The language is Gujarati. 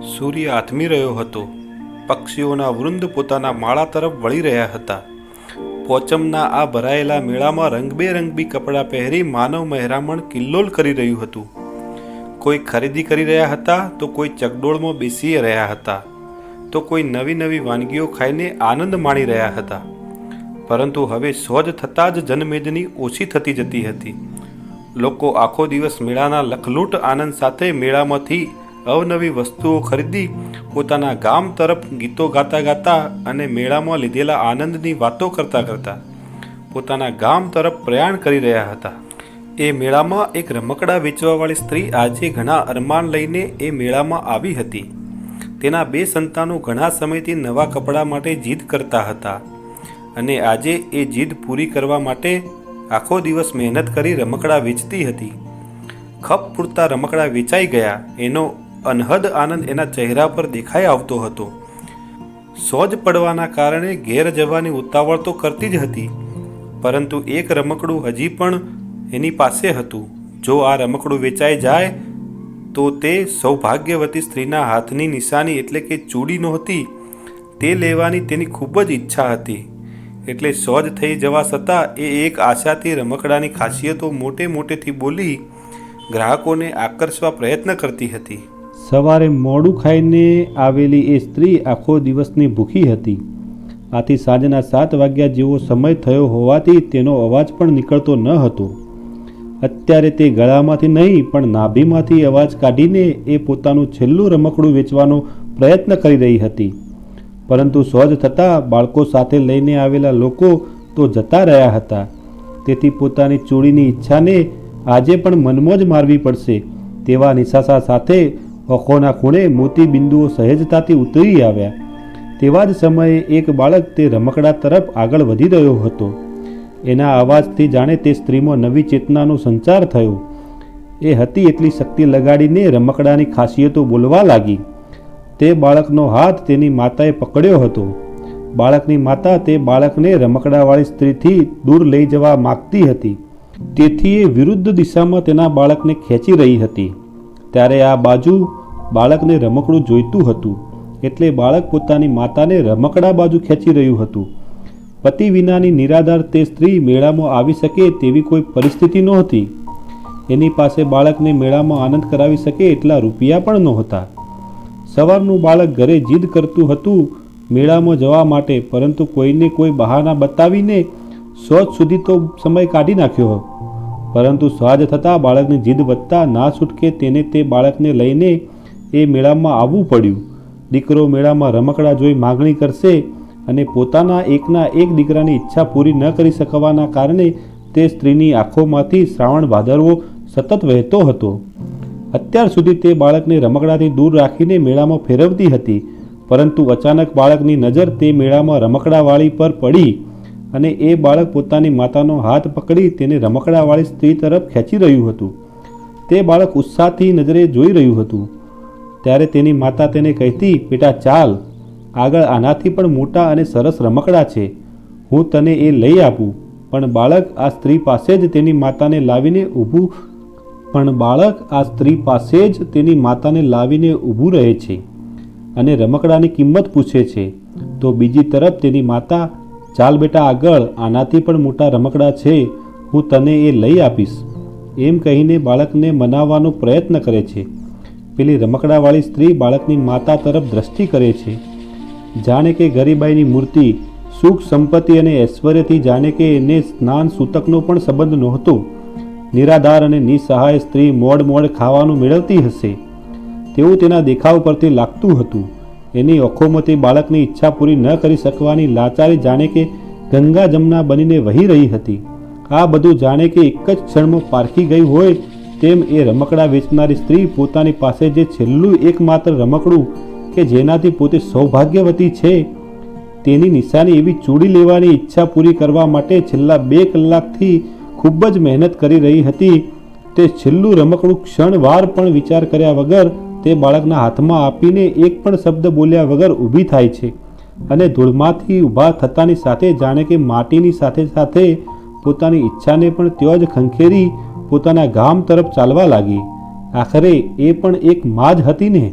સૂર્ય આથમી રહ્યો હતો. પક્ષીઓના વૃંદ પોતાના માળા તરફ વળી રહ્યા હતા. પોચમના આ ભરાયેલા મેળામાં રંગબેરંગી કપડાં પહેરી માનવ મહેરામણ કિલ્લોલ કરી રહ્યું હતું. કોઈ ખરીદી કરી રહ્યા હતા તો કોઈ ચકડોળમાં બેસી રહ્યા હતા. તો કોઈ નવી નવી વાનગીઓ ખાઈને આનંદ માણી રહ્યા હતા. પરંતુ હવે સોજ થતાં જ જનમેદની ઓછી થતી જતી હતી. લોકો આખો દિવસ મેળાના લખલૂટ આનંદ સાથે મેળામાંથી અવનવી વસ્તુઓ ખરીદી, પોતાના ગામ તરફ ગીતો ગાતા ગાતા અને મેળામાં લીધેલા આનંદની વાતો કરતા કરતા પોતાના ગામ તરફ પ્રયાણ કરી રહ્યા હતા. એ મેળામાં એક રમકડા વેચવાવાળી સ્ત્રી આજે ઘણા અરમાન લઈને એ મેળામાં આવી હતી. તેના બે સંતાનો ઘણા સમયથી નવા કપડાં માટે જીદ કરતા હતા અને આજે એ જીદ પૂરી કરવા માટે આખો દિવસ મહેનત કરી રમકડા વેચતી હતી. ખપ પૂરતા રમકડા વેચાઈ ગયા, એનો અનહદ આનંદ એના ચહેરા પર દેખાઈ આવતો હતો. સોજ પડવાના કારણે ઘેર જવાની ઉતાવળ તો કરતી જ હતી, પરંતુ એક રમકડું હજી પણ એની પાસે હતું. જો આ રમકડું વેચાઈ જાય, તો તે સૌભાગ્યવતી સ્ત્રીના હાથની નિશાની એટલે કે ચૂડી નહોતી, તે લેવાની તેની ખૂબ જ ઈચ્છા હતી. એટલે સોજ થઈ જવા છતાં એ એક આશાથી રમકડાની ખાસિયતો મોટે મોટેથી બોલી ગ્રાહકોને આકર્ષવા પ્રયત્ન કરતી હતી. સવારે મોડું ખાઈને આવેલી એ સ્ત્રી આખો દિવસની ભૂખી હતી. આથી સાંજના સાત વાગ્યા જેવો સમય થયો હોવાથી તેનો અવાજ પણ નીકળતો ન હતો. અત્યારે તે ગળામાંથી નહીં, પણ નાભીમાંથી અવાજ કાઢીને એ પોતાનું છેલ્લું રમકડું વેચવાનો પ્રયત્ન કરી રહી હતી. પરંતુ સોજ થતાં બાળકો સાથે લઈને આવેલા લોકો તો જતા રહ્યા હતા. તેથી પોતાની ચોરીની ઈચ્છાને આજે પણ મનમાં જ મારવી પડશે, તેવા નિશાસા સાથે આંખોના ખૂણે મોતી બિંદુઓ સહેજતાથી ઉતરી આવ્યા. તેવા જ સમયે એક બાળક તે રમકડા તરફ આગળ વધી રહ્યો હતો. એના અવાજથી જાણે તે સ્ત્રીમાં નવી ચેતનાનો સંચાર થયો. એ હતી એટલી શક્તિ લગાડીને રમકડાની ખાસિયતો બોલવા લાગી. તે બાળકનો હાથ તેની માતાએ પકડ્યો હતો. બાળકની માતા તે બાળકને રમકડાવાળી સ્ત્રીથી દૂર લઈ જવા માગતી હતી. તેથી એ વિરુદ્ધ દિશામાં તેના બાળકને ખેંચી રહી હતી. ત્યારે આ બાજુ બાળકને રમકડું જોઈતું હતું, એટલે બાળક પોતાની માતાને રમકડા બાજુ ખેંચી રહ્યું હતું. પતિ વિનાની નિરાધાર તે સ્ત્રી મેળામાં આવી શકે તેવી કોઈ પરિસ્થિતિ નહોતી. એની પાસે બાળકને મેળામાં આનંદ કરાવી શકે એટલા રૂપિયા પણ નહોતા. સવારનું બાળક ઘરે જીદ કરતું હતું, મેળામાં જવા માટે, પરંતુ કોઈને કોઈ બહાના બતાવીને સોજ સુધી તો સમય કાઢી નાખ્યો પરંતુ સ્વાજ થતાં બાળકની જીદ વધતા ના છૂટકે તેને તે બાળકને લઈને એ મેળામાં આવવું પડ્યું. દીકરો મેળામાં રમકડા જોઈ માગણી કરશે અને પોતાના એકના એક દીકરાની ઈચ્છા પૂરી ન કરી શકવાના કારણે તે સ્ત્રીની આંખોમાંથી શ્રાવણ ભાદરવો સતત વહેતો હતો. અત્યાર સુધી તે બાળકને રમકડાથી દૂર રાખીને મેળામાં ફેરવતી હતી, પરંતુ અચાનક બાળકની નજર તે મેળામાં રમકડાવાળી પર પડી અને એ બાળક પોતાની માતાનો હાથ પકડી તેને રમકડાવાળી સ્ત્રી તરફ ખેંચી રહ્યું હતું. તે બાળક ઉત્સાહથી નજરે જોઈ રહ્યું હતું. ત્યારે તેની માતા તેને કહેતી, બેટા, ચાલ. આગળ આનાથી પણ મોટા અને સરસ રમકડા છે. હું તને એ લઈ આપું. પણ બાળક આ સ્ત્રી પાસે જ તેની માતાને લાવીને ઊભું, પણ બાળક આ સ્ત્રી પાસે જ તેની માતાને લાવીને ઊભું રહે છે અને રમકડાની કિંમત પૂછે છે. તો બીજી તરફ તેની માતા, ચાલ બેટા, આગળ. આનાથી પણ મોટા રમકડા છે. હું તને એ લઈ આપીશ. એમ કહીને બાળકને મનાવવાનો પ્રયત્ન કરે છે. પેલી રમકડાવાળી સ્ત્રી બાળકની માતા તરફ દ્રષ્ટિ કરે છે. જાણે કે ગરીબાઈની મૂર્તિ સુખ સંપત્તિ અને ઐશ્વર્યથી જાણે કે એને સ્નાન સૂતકનો પણ સંબંધ નહોતો. નિરાધાર અને નિસહાય સ્ત્રી મોડ મોડ ખાવાનું મેળવતી હશે. તેવું તેના દેખાવ પરથી લાગતું હતું. એની આંખોમાંથી બાળકની ઈચ્છા પૂરી ન કરી શકવાની લાચારી જાણે કે ગંગા જમના બનીને વહી રહી હતી. આ બધું જાણે કે એક જ ક્ષણમાં પારખી ગઈ હોય તેમ એ રમકડા વેચનારી સ્ત્રી પોતાની પાસે જે છેલ્લું એકમાત્ર રમકડું કે જેનાથી પોતે સૌભાગ્યવતી છે, તેની નિશાની એવી ચૂડી લેવાની ઈચ્છા પૂરી કરવા માટે છેલ્લા બે કલાકથી ખૂબ જ મહેનત કરી રહી હતી. તે છેલ્લું રમકડું ક્ષણવાર પણ વિચાર કર્યા વગર તે બાળકના હાથમાં આપીને એક પણ શબ્દ બોલ્યા વગર ઊભી થાય છે અને ધૂળમાંથી ઊભા થતાની સાથે જાણે કે માટીની સાથે સાથે પોતાની ઈચ્છાને પણ ત્યાં જ ખંખેરી પોતાના ગામ તરફ ચાલવા લાગી. આખરે એ પણ એક માં જ હતી ને?